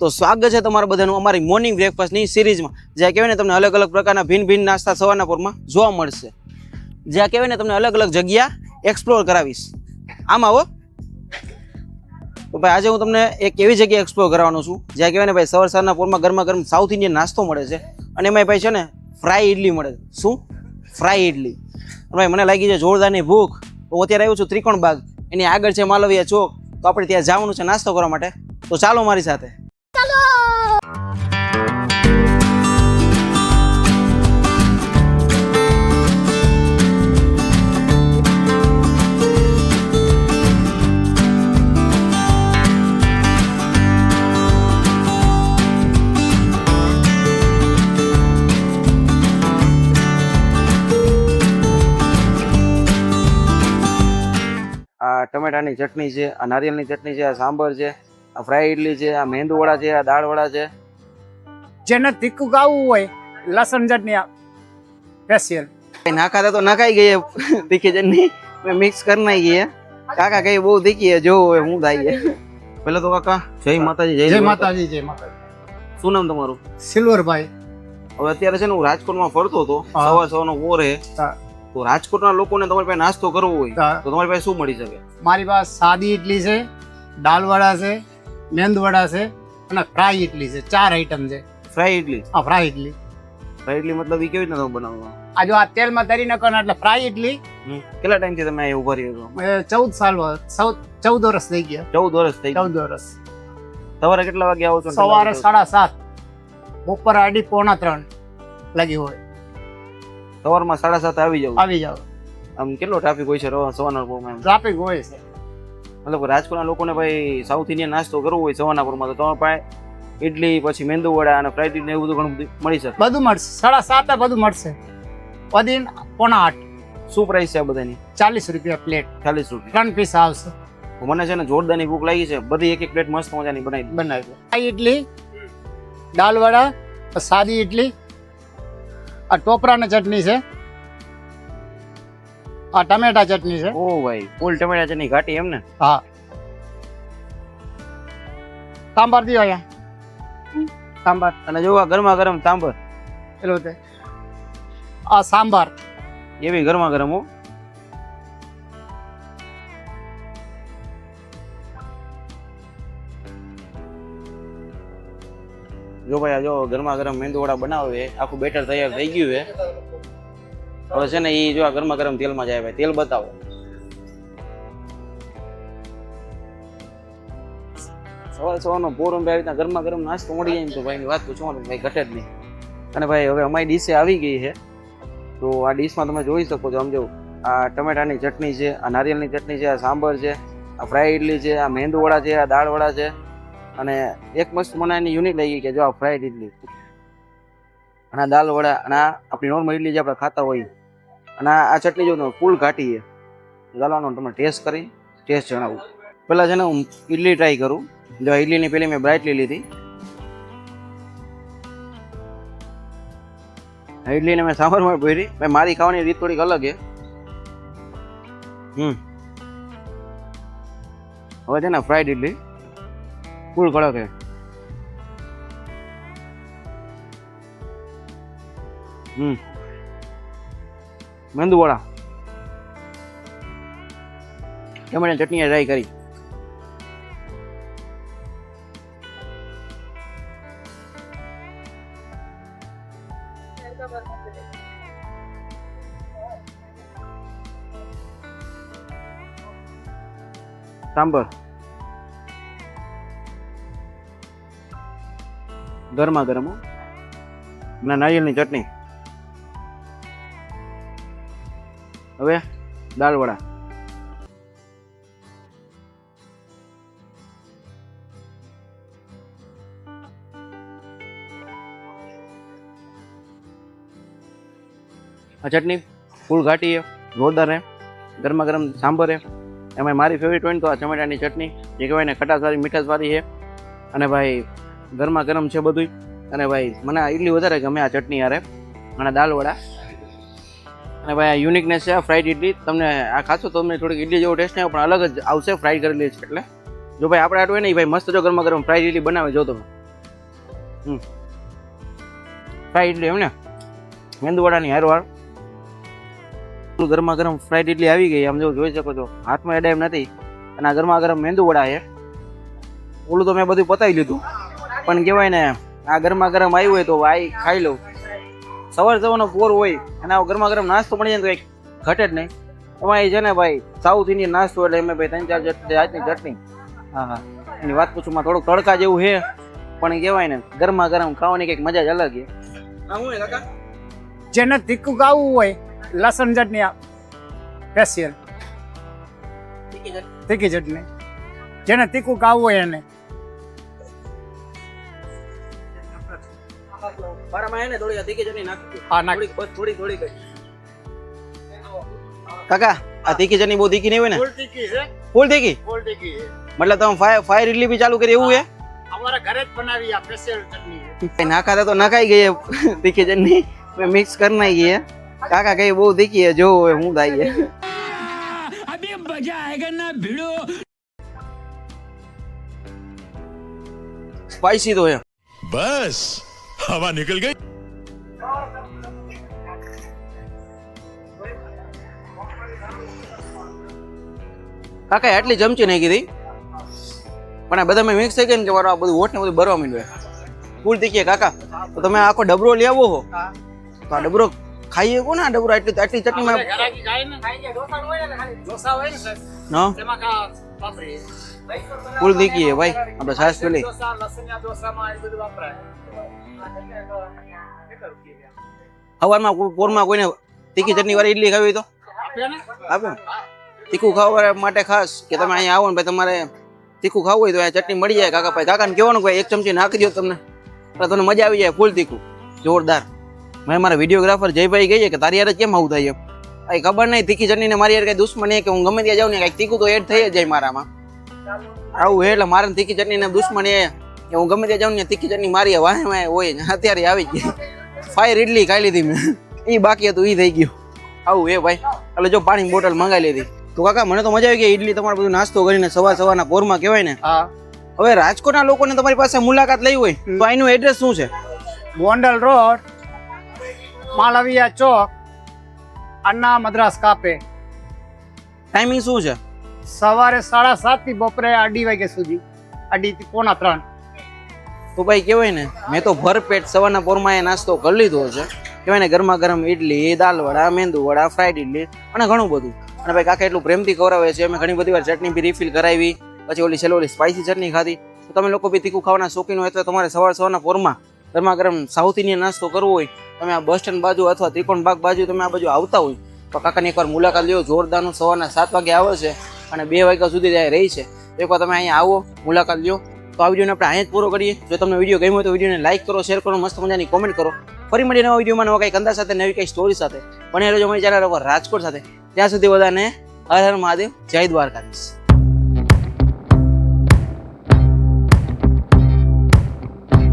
તો સ્વાગત છે તમારા બધાનું અમારી મોર્નિંગ બ્રેકફાસ્ટની સિરીઝમાં જ્યાં કહેવાય ને તમને અલગ અલગ પ્રકારના ભિન્ન ભિન્ન નાસ્તા સવારના પોરમાં જોવા મળશે. જ્યાં કહેવાય ને તમને અલગ અલગ જગ્યા એક્સપ્લોર કરાવીશ. આમ આવો. તો ભાઈ, આજે હું તમને એક એવી જગ્યા એક્સપ્લોર કરવાનો છું. જ્યાં કહેવાય ને ભાઈ, સવાર સવારના પોરમાં ગરમા ગરમ સાઉથ ઇન્ડિયન નાસ્તો મળે છે. અને એમાં ભાઈ છે ને ફ્રાય ઇડલી મળે છે. શું? ફ્રાય ઇડલી ભાઈ, મને લાગી છે જોરદારની ભૂખ. હું અત્યારે આવ્યો છું ત્રિકોણ બાગ. એની આગળ છે માલવિયા ચોક. તો આપણે ત્યાં જવાનું છે નાસ્તો કરવા માટે. તો ચાલો મારી સાથે. ટમેટાની ચટણી છે આ નારિયેળની ચટણી છે આ સાંભર છે આ ફ્રાય ઇડલી છે આ મેંદુવડા છે આ દાળવડા છે. જેને તીખું ખાવું હોય લસણ ચટણી સ્પેશિયલ ના ખાતા તો નખાઈ ગઈ તીખી ચટણી. મિક્સ કરી નાખી ગઈ કાકા કઈ બહુ તીખી છે જોવું હવે હું થાય પેલા તો કાકા જય માતાજી જય જય માતાજી. જય માતાજી. શું નામ તમારું? સિલ્વરભાઈ. હવે અત્યારે છે ને હું રાજકોટમાં ફરતો હતો. સવાર સવારનો વોર હા. તો રાજકોટના લોકોને તમારી પાસે નાસ્તો કરવો હોય તો તમારી પાસે શું મળી શકે? મારી પાસે સાદી ઇડલી છે દાલવડા છે મેંદવડા છે અને ફ્રાય ઇડલી છે. ચાર આઈટમ છે. ફ્રાય ઇડલી? હા ફ્રાય ઇડલી. ફ્રાય ઇડલી મતલબ એ કેવી તમે બનાવવા આ જો આ તેલમાં તરી નાખો એટલે ફ્રાય ઇડલી. કેટલા ટાઈમથી તમે અહીંયા ઊભા રહ્યો છો? ચૌદ સાલ ચૌદ વર્ષ થઈ ગયા. ચૌદ વર્ષ થઈ ગયા ચૌદ વર્ષ સવારે કેટલા વાગે આવો છો સવારે સાડા સાત. બપોરે અઢી પોણા ત્રણ લાગી હોય. સવારમાં સાડા સાત આવી જાવ આવી જાવ આમ કેટલો ટ્રાફિક હોય છે સવારના પોરમાં? ટ્રાફિક હોય છે. મતલબ રાજકોટના લોકોને ભાઈ સાઉથ ઇન્ડિયન નાસ્તો કરવો હોય સવારના પોરમાં તો તમારે પાસે ઇડલી પછી મેંદુ વડા અને ફ્રાઈડ ને એવું બધું ઘણું બધું મળી શકે. બધું મળશે. સાડા સાત બધું મળશે. વધી પોણા આઠ. શું પ્રાઇસ છે આ બધાની? ચાલીસ રૂપિયા પ્લેટ ચાલીસ રૂપિયા. ત્રણ પીસ આવશે. મને છે ને જોરદારની ભૂખ લાગી છે. બધી એક એક પ્લેટ મસ્ત મજાની બનાવી. બનાવી આ ઇડલી દાલવડા સાદી ઇડલી આ ટોપરાની ચટણી છે. આ ટમેટા ચટણી છે. ઓ ભાઈ ફૂલ ટમેટા ચટણી ઘાટી એમ ને? હા. સાંભાર દો અહીંયા. સાંભાર અને જો આ ગરમા ગરમ તાંબર. એલો તે. આ સાંભાર એવી ગરમા ગરમ હો. જો ભાઈ આ જો ગરમા ગરમ મેંદુવડા બનાવે. આખું બેટર તૈયાર થઈ ગયું છે. હવે છે ને એ જો આ ગરમા ગરમ તેલમાં જાય ભાઈ, તેલ બતાવો. સવાર સવારનો પોરમ ભાઈ આવી રીતના ગરમા ગરમ નાસ્તો મળી જાય ને તો ભાઈ વાત પૂછવાનું ભાઈ ઘટે જ નહીં. અને ભાઈ હવે અમારી ડીશે આવી ગઈ છે. તો આ ડીશમાં તમે જોઈ શકો છો સમજો આ ટમેટાની ચટણી છે, આ નારિયેળની ચટણી છે, આ સાંભર છે, આ ફ્રાય ઇડલી છે, આ મેંદુ વડા છે, આ દાળ વડા છે. અને એક મસ્ત મને એની યુનિક ગઈ કે જો આ ફ્રાઈડ ઇડલી અને આ દાલ વડા અને આ આપણી નોર્મલ ઇડલી જે આપણે ખાતા હોય અને આ ચટણી જો ફૂલ ઘાટી છે. ચાલો તમે ટેસ્ટ કરી ટેસ્ટ જણાવું. પહેલાં છે ને હું ઇડલી ટ્રાય કરું. જો ઇડલીની પહેલી મેં બ્રાઇટલી લીધી. ઇડલીને મેં સાંભળમાં ભરી. ભાઈ, મારી ખાવાની રીત થોડીક અલગ છે. હમ. હવે છે ને ફ્રાઈડ ઇડલી ફૂલ કડક છે હમ મેંદુ વડા ટમેટા ચટણી ટ્રાય કરી સાંભર ગરમા ગરમ. અને નારિયેળની ચટણી. હવે દાળ વડા આ ચટણી ફૂલ ઘાટી છે, જોરદાર છે, ગરમા ગરમ સાંભર છે. એમાં મારી ફેવરેટ હોય ને તો આ ટમેટાની ચટણી. જે કહેવાય ને ખટાશવાળી, મીઠાશવાળી છે. અને ભાઈ ગરમા ગરમ છે બધું અને ભાઈ, મને આ ઇડલી વધારે ગમે આ ચટણી યારે. અને દાલવડા અને ભાઈ, આ યુનિકનેસ છે ફ્રાઈડ ઇડલી તમને આ ખાશો તો તમને થોડીક ઇડલી જેવો ટેસ્ટ નહીં પણ અલગ જ આવશે ફ્રાઈડ કરેલી છે એટલે. જો ભાઈ, આપણે આટલું નહીં ભાઈ મસ્ત જો ગરમા ગરમ ફ્રાઈડ ઇડલી બનાવે, જો તમે. ફ્રાઈડ ઇડલી એમ ને? મેંદુવડાની હારવાર ગરમા ગરમ ફ્રાઈડ ઇડલી આવી ગઈ, આમ જો જોઈ શકો છો. હાથમાં એડાઈમ નથી. અને આ ગરમા ગરમ મેંદુવડા છે. ઓલું તો મેં બધું પતાવી લીધું. પણ કહેવાય ને આ ગરમા ગરમ આવ્યું હોય તો આઈ ખાઈ લઉં. સવાર સવારનો પોર હોય અને આ ગરમા ગરમ નાસ્તો મળી જાય ને તો કંઈક ઘટે જ નહીં. એમાં એ છે ને ભાઈ સાઉથ ઇન્ડિયન નાસ્તો એટલે એમાં ભાઈ ત્રણ ચાર જાતની ચટણી. હા હા. એની વાત પૂછું માં થોડુંક તડકા જેવું છે પણ કહેવાય ને ગરમા ગરમ ખાવાની કંઈક મજા જ અલગ છે. હા હું કાકા? જેને તીખું ખાવું હોય લસણ ચટણી સ્પેશિયલ તીખી ચટણી. જેને તીખું ખાવું હોય એને. મારામાં એને થોડી અધિકે જની નાખી હા નાખી બસ થોડી થોડી કરી કાકા આ તીખી જની બહુ તીખી નહીં હોય ને ફૂલ તીખી છે ફૂલ તીખી ફૂલ તીખી મતલબ તમે ફાયર ફાયર ઇડલી બી ચાલુ કરી એવું છે અમારા ઘરે જ બનાવી આ સ્પેશિયલ ચટણી ના ખાતા તો નખાઈ ગઈ તીખી જની મે મિક્સ કરી નાખી હે કાકા કઈ બહુ તીખી હે જો હું દાઈ હે અબે મજા આયેગા ના ભીડો સ્પાઈસી તો હે બસ हवा निकल गई કાકા આટલી ચમચી નાખી હતી પણ આ બધા મેં મિક્સ થઈ ગઈ ને કે મારો આ બધું હોટ ને બધું ભરવા માંડ્યું ફૂલ તીખી છે કાકા તો તમે આખો ડબરો લઈ આવો છો હા. તો આ ડબરો ખાઈએ કોને આ ડબરો? આટલી આટલી ચટણીમાં ફૂલ તીખી ભાઈ. આપણે છાશ પેલી. સવારમાં કોઈ પોરમાં કોઈને તીખી ચટણી વાળી ઇડલી ખાવી તો? આપે તીખું ખાવા માટે ખાસ કે તમે અહીંયા આવો ને ભાઈ તમારે તીખું ખાવું હોય તો અહીંયા ચટણી મળી જાય. કાકા ભાઈ કાકાને કહેવાનું ભાઈ એક ચમચી નાખી દો તમને. એટલે તમને મજા આવી જાય ફૂલ તીખું. જોરદાર. મેં મારા વિડીયોગ્રાફર જયભાઈ કહીએ કે તારી યાર કેમ આવું થાય કઈ ખબર નહીં તીખી ચટણી ને મારી યાર કઈ દુશ્મની કે હું ગમે ત્યાં જાઉં ને કંઈક તીખું તો એડ થઈ જાય મારામાં. આવું એટલે મારે તીખી ચટણી ને દુશ્મની એ કે હું ગમે ત્યાં જાઉં ને તીખી ચટણી મારી વાહે વાહે હોય ને અત્યારે આવી ગઈ. ફાયર ઇડલી ખાઈ લીધી મેં. એ બાકી હતું એ થઈ ગયું. આવું એ ભાઈ. એટલે જો પાણી બોટલ મંગાવી લીધી. તો કાકા મને તો મજા આવી ગઈ ઇડલી તમારે બધું નાસ્તો કરીને સવાર સવારના કોરમાં કહેવાય ને. હા. હવે રાજકોટના લોકોને તમારી પાસે મુલાકાત લઈ હોય તો અહીંનું એડ્રેસ શું છે? Gondal road. Malviya Chowk Anna Madras cafe. Timing શું છે? સવારે સાડા સાતથી બપોરે અઢી વાગ્યા સુધી. અઢી થી પોણા ત્રણ. તો ભાઈ કહેવાય ને મેં તો ભરપેટ સવારના પોરમાં એ નાસ્તો કરી લીધો છે. કહેવાય ને ગરમા ગરમ ઇડલી દાલ વડા મેંદુ વડા ફ્રાઈડ ઇડલી અને ઘણું બધું. અને ભાઈ કાકા એટલું પ્રેમથી ખવડાવે છે. અમે ઘણી બધી વાર ચટણી બી રિફિલ કરાવી. પછી ઓલી છેલ્લે ઓલી સ્પાઇસી ચટણી ખાધી. તો તમે લોકો બી તીખું ખાવાના શોખીન હોય તો તમારે સવાર સવારના પોરમાં ગરમા ગરમ સાઉથ ઇન્ડિયન નાસ્તો કરવો હોય, તમે આ બસ સ્ટેન્ડ બાજુ અથવા ત્રિકોણ બાગ બાજુ તમે આ બાજુ આવતા હોય, તો કાકાની એકવાર મુલાકાત લ્યો. જોરદારનું સવારના સાત વાગે આવે છે અને બે વાગ્યા સુધી ત્યાં રહી છે. એકવાર તમે અહીંયા આવો, મુલાકાત લ્યો. તો આ વિડીયોને આપણે અહીંયા જ પૂરો કરીએ. જો તમને વીડિયો ગમ્યો હોય તો વિડીયોને લાઇક કરો શેર કરો, મસ્ત મજાની કોમેન્ટ કરો. ફરી મળી નવા વિડીયોમાં નવા કંઈક અંદાજ સાથે, નવી કંઈક સ્ટોરી સાથે. પણ રહેજો અમારી ચેનલ રાજકોટ સાથે. ત્યાં સુધી બધાને હર હર મહાદેવ, જય દ્વારકાધીશ.